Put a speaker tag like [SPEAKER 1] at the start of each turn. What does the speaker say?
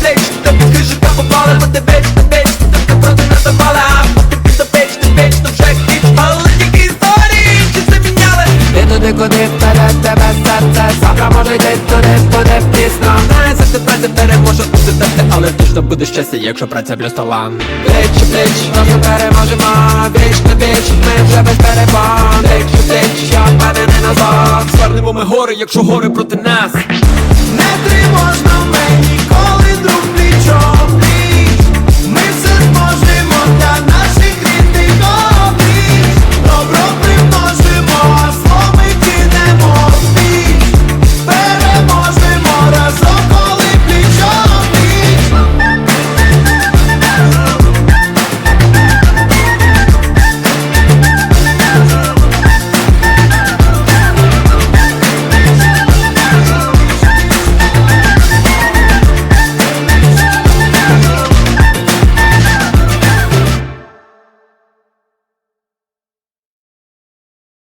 [SPEAKER 1] а плеч до плеч Та попали, бо ти веч, ти веч Ти проти не давала, а поки під печ, ти веч, то вже хіч Але тільки історії, чи заміняли
[SPEAKER 2] Ти туди, куди вперед тебе серце? Завтра може йти туди, буде пізно.
[SPEAKER 1] Не завжди праця переможе бути терти Але точно буде щастя, якщо праця плюс талант Плеч, плеч,
[SPEAKER 2] Разом переможемо, віч на віч Ми вже без перебон Плеч у плеч, я впевнений назад.
[SPEAKER 1] Звернемо ми гори, якщо гори проти нас.
[SPEAKER 3] Не тривожно